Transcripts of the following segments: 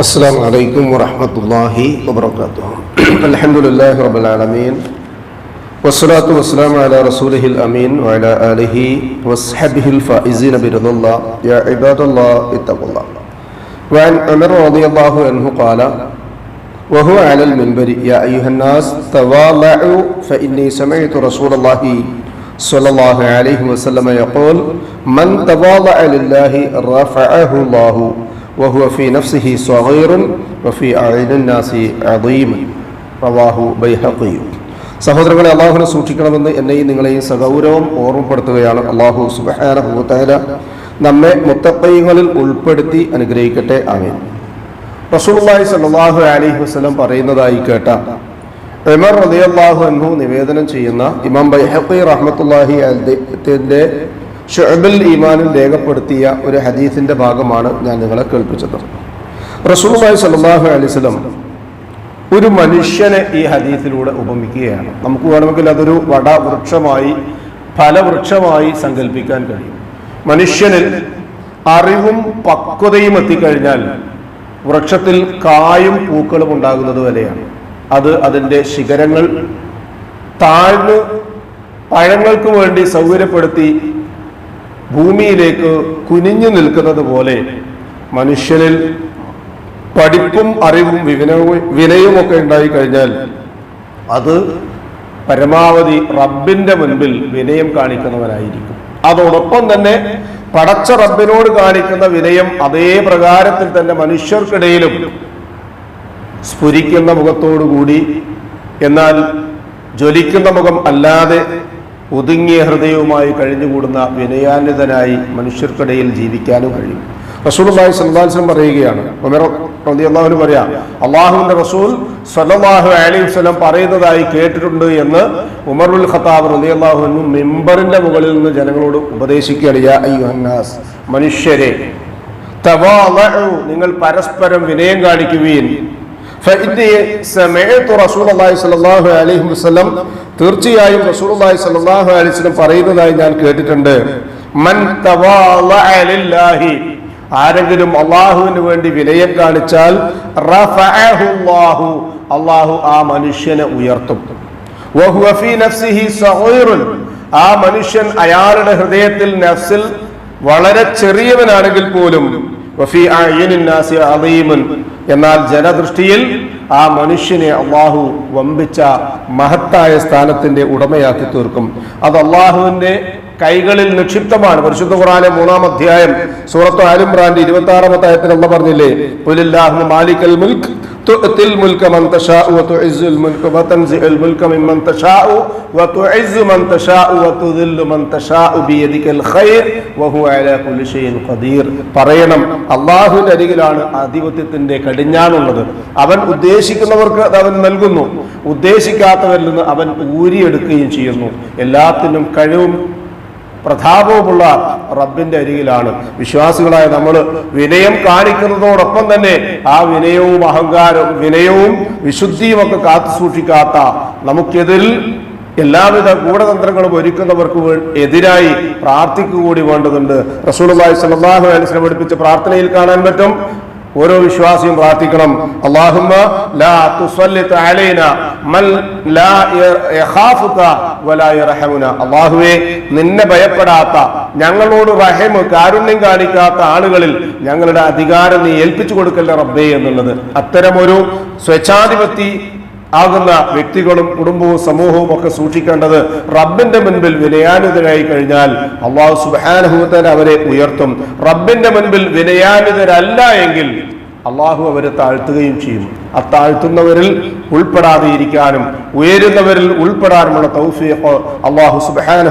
السلام عليكم ورحمة الله وبركاته الحمد لله رب العالمين والصلاة والسلام على رسوله الأمين وعلى آله وصحبه الفائزين برضا الله يا عباد الله اتقوا الله وعن عمر رضي الله عنه قال وهو على المنبر يا أيها الناس تواضعوا فإني سمعت رسول الله صلى الله عليه وسلم يقول من تواضع لله رفعه الله وهو في نفسه صغير وفي أعين الناس عظيم رواه بيهقي സഹോദരങ്ങളെ അള്ളാഹുനെ സൂക്ഷിക്കണമെന്ന് എന്നെയും നിങ്ങളെയും സഗൗരവം ഓർമ്മപ്പെടുത്തുകയാണ് അള്ളാഹു സുബഹാനഹുത്താല നമ്മെ മുത്തപ്പയ്യങ്ങളിൽ ഉൾപ്പെടുത്തി അനുഗ്രഹിക്കട്ടെ ആമീൻ റസൂലുള്ളാഹി സ്വല്ലല്ലാഹു അലൈഹി വസല്ലം പറയുന്നതായി കേട്ട ഉമർ റളിയല്ലാഹു അൻഹു നിവേദനം ചെയ്യുന്ന ഇമാം ബൈഹഖി റഹ്മത്തുള്ളാഹി അദ്ദേഹത്തിന്റെ ഷുഅബുൽ ഈമാനിൽ രേഖപ്പെടുത്തിയ ഒരു ഹദീസിന്റെ ഭാഗമാണ് ഞാൻ നിങ്ങളെ കേൾപ്പിച്ചത്. റസൂലുള്ളാഹി സ്വല്ലല്ലാഹു അലൈഹി വസല്ലം ഒരു മനുഷ്യനെ ഈ ഹദീസിലൂടെ ഉപമിക്കുകയാണ്. നമുക്ക് വേണമെങ്കിൽ അതൊരു വടവൃക്ഷമായി ഫലവൃക്ഷമായി സങ്കല്പിക്കാൻ കഴിയും. മനുഷ്യനിൽ അറിവും പക്വതയും എത്തിക്കഴിഞ്ഞാൽ വൃക്ഷത്തിൽ കായും പൂക്കളും ഉണ്ടാകുന്നത് വരെയാണ്. അത് അതിന്റെ ശിഖരങ്ങൾ താഴ്ന്ന് പഴങ്ങൾക്ക് വേണ്ടി സൗകര്യപ്പെടുത്തി ഭൂമിയിലേക്ക് കുനിഞ്ഞു നിൽക്കുന്നത് പോലെ മനുഷ്യനിൽ പഠിപ്പും അറിവും വിനയവും വിനയും ഒക്കെ ഉണ്ടായി കഴിഞ്ഞാൽ അത് പരമാവധി റബ്ബിന്റെ മുൻപിൽ വിനയം കാണിക്കുന്നവനായിരിക്കും. അതോടൊപ്പം തന്നെ പടച്ച റബ്ബിനോട് കാണിക്കുന്ന വിനയം അതേ പ്രകാരത്തിൽ തന്നെ മനുഷ്യർക്കിടയിലും സ്ഫുരിക്കുന്ന മുഖത്തോടുകൂടി എന്നാൽ ജ്വലിക്കുന്ന മുഖം അല്ലാതെ ഒതുങ്ങിയ ഹൃദയവുമായി കഴിഞ്ഞുകൂടുന്ന വിനയാന്വിതനായി മനുഷ്യർക്കിടയിൽ ജീവിക്കാനും കഴിയും. റസൂലുള്ളാഹി വസല്ലം പറയുകയാണ് ഉമർ റളിയല്ലാഹു പറയാം അള്ളാഹുവിന്റെ റസൂൽ സ്വല്ലല്ലാഹു അലൈഹി വസല്ലം പറയുന്നതായി കേട്ടിട്ടുണ്ട് എന്ന് ഉമറുൽ ഖത്താബ് റളിയല്ലാഹു അൻഹു മെമ്പറിന്റെ മുകളിൽ നിന്ന് ജനങ്ങളോട് ഉപദേശിക്കുകയാണ് അയ്യുഹന്നാസ് മനുഷ്യരെ നിങ്ങൾ പരസ്പരം വിനയം കാണിക്കുകയും തീർച്ചയായും റസൂലുള്ളാഹി സ്വല്ലല്ലാഹു അലൈഹി വസല്ലം പറയുന്നതായി ഞാൻ കേട്ടിട്ടുണ്ട്. മൻ ആരെങ്കിലും അള്ളാഹുവിന് വേണ്ടി വിലയം കാണിച്ചാൽ അള്ളാഹു. ആ മനുഷ്യനെ ഉയർത്തും. ആ മനുഷ്യൻ അയാളുടെ ഹൃദയത്തിൽ നഫ്സിൽ വളരെ ചെറിയവനാണെങ്കിൽ പോലും എന്നാൽ ജനദൃഷ്ടിയിൽ ആ മനുഷ്യനെ അള്ളാഹു വമ്പിച്ച മഹത്തായ സ്ഥാനത്തിന്റെ ഉടമയാക്കി തീർക്കും. അത് അള്ളാഹുവിന്റെ കൈകളിൽ നിക്ഷിപ്തമാണ്. പരിശുദ്ധ ഖുറാനെ മൂന്നാം അധ്യായം സൂറത്ത് ആലിംറാന്റെ ഇരുപത്തി ആറാമത്തെ ആയത്തിൽ അള്ള പറഞ്ഞില്ലേ? പുലില്ലാഹു മാലിക്കൽ മുൽക്ക് تؤتي الملك من تشاء وتعز الملك وتنزع الملك ممن تشاء وتعز من تشاء وتذل من تشاء بيدك الخير وهو على كل شيء قدير പറയണം അള്ളാഹുവിന്റെ അരികിലാണ് ആധിപത്യത്തിന്റെ കടിഞ്ഞാണുള്ളത് അവൻ ഉദ്ദേശിക്കുന്നവർക്ക് അത് അവൻ നൽകുന്നു ഉദ്ദേശിക്കാത്തവരിൽ നിന്ന് അവൻ ഊരിയെടുക്കുകയും ചെയ്യുന്നു എല്ലാത്തിനും കഴിവും പ്രതാപവുമുള്ള റബ്ബിന്റെ അരികിലാണ്. വിശ്വാസികളായ നമ്മൾ വിനയം കാണിക്കുന്നതോടൊപ്പം തന്നെ ആ വിനയവും അഹങ്കാരവും വിനയവും വിശുദ്ധിയും ഒക്കെ കാത്തു സൂക്ഷിക്കാത്ത നമുക്കെതിരിൽ എല്ലാവിധ ഗൂഢതന്ത്രങ്ങളും ഒരുക്കുന്നവർക്ക് എതിരായി പ്രാർത്ഥിക്കുക കൂടി വേണ്ടതുണ്ട്. റസൂലുള്ളാഹി സ്വല്ലല്ലാഹു അലൈഹി വസല്ലം പഠിപ്പിച്ച പ്രാർത്ഥനയിൽ കാണാൻ പറ്റും. ഓരോ വിശ്വാസിയും പ്രാർത്ഥിക്കണം. അല്ലാഹുമ്മ ലാ മൻ ലാ യഖാഫുക വലാ നിന്നെ ഭയപ്പെടാത്ത ഞങ്ങളോട് റഹമ് കാരുണ്യം കാണിക്കാത്ത ആളുകളിൽ ഞങ്ങളുടെ അധികാരം നീ ഏൽപ്പിച്ചു കൊടുക്കല്ലേ റബ്ബേ എന്നുള്ളത്. അത്തരമൊരു സ്വച്ഛാധിപതി ആകുന്ന വ്യക്തികളും കുടുംബവും സമൂഹവും ഒക്കെ സൂക്ഷിക്കേണ്ടത് റബ്ബിന്റെ മുൻപിൽ വിനയാനിതരായി കഴിഞ്ഞാൽ അള്ളാഹു സുബാനുഭവത്തിൽ അവരെ ഉയർത്തും. റബ്ബിന്റെ മുൻപിൽ വിനയാനിതരല്ല എങ്കിൽ അള്ളാഹു അവരെ താഴ്ത്തുകയും ചെയ്യും. ആ താഴ്ത്തുന്നവരിൽ ഉൾപ്പെടാതെ ഇരിക്കാനും ഉയരുന്നവരിൽ ഉൾപ്പെടാനുമുള്ള തൗഫീഖ് അള്ളാഹു സുബാന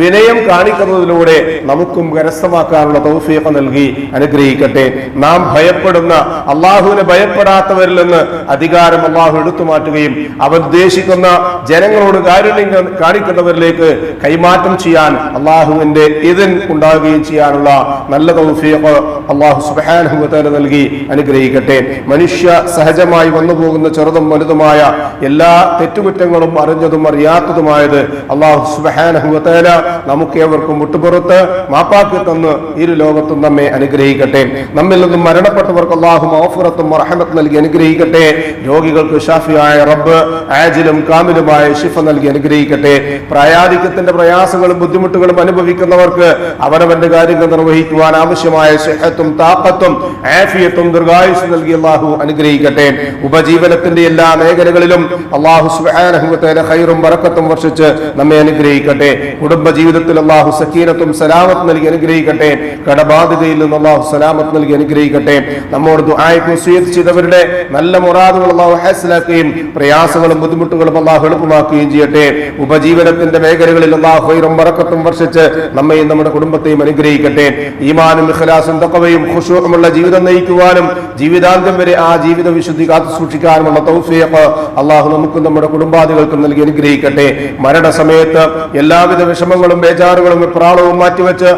വിനയം കാണിക്കുന്നതിലൂടെ നമുക്കും കരസ്ഥമാക്കാനുള്ള തൗഫീഖ് നൽകി അനുഗ്രഹിക്കട്ടെ. നാം ഭയപ്പെടുന്ന അള്ളാഹുവിനെ ഭയപ്പെടാത്തവരിൽ നിന്ന് അധികാരം അള്ളാഹു എടുത്തു മാറ്റുകയും അവർ ഉദ്ദേശിക്കുന്ന ജനങ്ങളോട് കാരുണ്യം കാണിക്കുന്നവരിലേക്ക് കൈമാറ്റം ചെയ്യാൻ അള്ളാഹുവിന്റെ ഇതിൻ ഉണ്ടാകുകയും ചെയ്യാനുള്ള നല്ല തൗഫീഖ് അള്ളാഹു സുബാന നൽകി അനുഗ്രഹിക്കട്ടെ. മനുഷ്യ സഹജമായി വന്നു പോകുന്ന ചെറുത ചെറുതും വലുതുമായ എല്ലാ തെറ്റുകുറ്റങ്ങളും അറിഞ്ഞതും അറിയാത്തതുമായത് അള്ളാഹു സുബാനഹുല നമുക്ക് ഏവർക്കും വിട്ടുപുറത്ത് മാപ്പാക്കി തന്ന് ഇരു ലോകത്തും നമ്മെ അനുഗ്രഹിക്കട്ടെ. നമ്മിൽ നിന്നും മരണപ്പെട്ടവർക്ക് അള്ളാഹു മൗഫുറത്തും റഹമത്ത് നൽകി അനുഗ്രഹിക്കട്ടെ. രോഗികൾക്ക് ഷാഫിയായ റബ്ബ് ആജിലും കാമിലുമായ ഷിഫ നൽകി അനുഗ്രഹിക്കട്ടെ. പ്രായാധിക്യത്തിന്റെ പ്രയാസങ്ങളും ബുദ്ധിമുട്ടുകളും അനുഭവിക്കുന്നവർക്ക് അവനവന്റെ കാര്യങ്ങൾ നിർവഹിക്കുവാൻ ആവശ്യമായ സെഹത്തും താക്കത്തും ആഫിയത്തും ദീർഘായുസ് നൽകി അള്ളാഹു അനുഗ്രഹിക്കട്ടെ. ഉപജീവനത്തിന്റെ എല്ലാ മേഖലകളിലും അള്ളാഹു സുബാനഹുത്തേന ഹൈറും വറക്കത്തും വർഷിച്ച് നമ്മെ അനുഗ്രഹിക്കട്ടെ. കുടുംബ ജീവിതത്തിൽ അള്ളാഹു സക്കീനത്തും സലാമത്ത് നൽകി അനുഗ്രഹിക്കട്ടെ. കടബാധിതയിൽ നിന്ന് അള്ളാഹു സലാമത്ത് നൽകി അനുഗ്രഹിക്കട്ടെ. നമ്മോട് ദുആയ്ക്ക് വസീയത്ത് ചെയ്തവരുടെ നല്ല മുറാദുകൾ അള്ളാഹു ഹാസിലാക്കുകയും പ്രയാസങ്ങളും ബുദ്ധിമുട്ടുകളും അള്ളാഹു എളുപ്പമാക്കുകയും ചെയ്യട്ടെ. ഉപജീവനത്തിന്റെ മേഖലകളിൽ അള്ളാഹു ഹൈറും വറക്കത്തും വർഷിച്ച് നമ്മയും നമ്മുടെ കുടുംബത്തെയും അനുഗ്രഹിക്കട്ടെ. ഈമാനും ഇഖലാസും തഖവയും ഖുശൂഉമുള്ള ജീവിതം നയിക്കുവാനും ജീവിതാന്ത്യം വരെ ആ ജീവിത വിശുദ്ധി കാത്തു സൂക്ഷിക്കാനുമുള്ള തൗഫീഖ്. അള്ളാഹു നമുക്കും നമ്മുടെ കുടുംബാദികൾക്കും നൽകി അനുഗ്രഹിക്കട്ടെ. മരണസമയത്ത് എല്ലാവിധ വിഷമങ്ങളും ബേജാറുകളും പ്രാണവും മാറ്റിവെച്ച്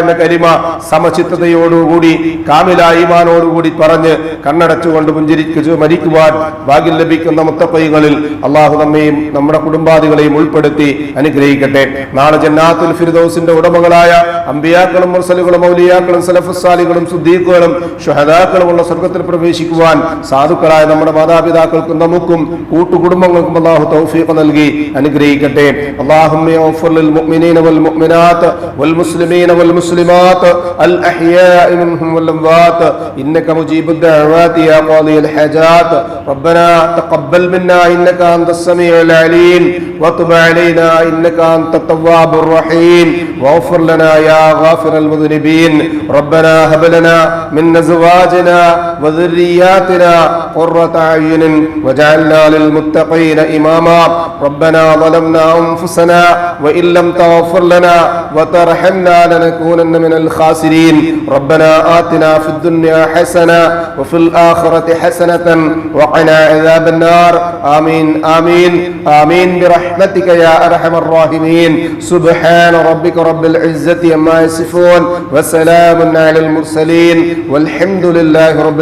എന്ന കരിമ സമചിത്തതയോടുകൂടി കാമില ഈമാനോടുകൂടി പറഞ്ഞ് കണ്ണടച്ചുകൊണ്ട് പുഞ്ചിരിച്ചു മരിക്കുവാൻ ഭാഗ്യം ലഭിക്കുന്ന മുത്തപ്പൈകളിൽ അള്ളാഹു നമ്മയും നമ്മുടെ കുടുംബാദികളെയും ഉൾപ്പെടുത്തി അനുഗ്രഹിക്കട്ടെ. നാളെ ജന്നാത്തുൽ ഫിർദൗസിന്റെ ഉടമകളായ അമ്പിയാക്കളും മുർസലുകളും മൗലിയാക്കളും സലഫുസാലികളും സുദ്ദീഖുകളും ഷുഹദാക്കളുമുള്ള സ്വർഗത്തിൽ പ്രവേശിക്കുവാൻ സാധുക്കളായ നമ്മുടെ മാതാപിതാക്കൾക്കും നമുക്കും കൂട്ടുകുടുംബങ്ങൾക്കും അള്ളാഹു തൗഫീഖ് നൽകി അനുഗ്രഹിക്കട്ടെ اللهم اغفر للمؤمنين والمؤمنات والمسلمين والمسلمات الأحياء منهم والأموات إنك مجيب الدعوات يا قاضي الحاجات ربنا تقبل منا إنك أنت السميع العليم وتب علينا إنك أنت التواب الرحيم واغفر لنا يا غافر المذنبين ربنا هب لنا من أزواجنا وذرياتنا قرة أعين واجعلنا للمتقين إماما. ربنا ظلمنا أنفسنا وإن لم تغفر لنا وترحمنا لنكونن من الخاسرين. ربنا آتنا في الدنيا حسنة وفي الآخرة حسنة وقنا عذاب النار. آمين آمين آمين. برحمتك يا أرحم الراحمين. سبحان ربك رب العزة عما يصفون وسلام على المرسلين. والحمد لله رب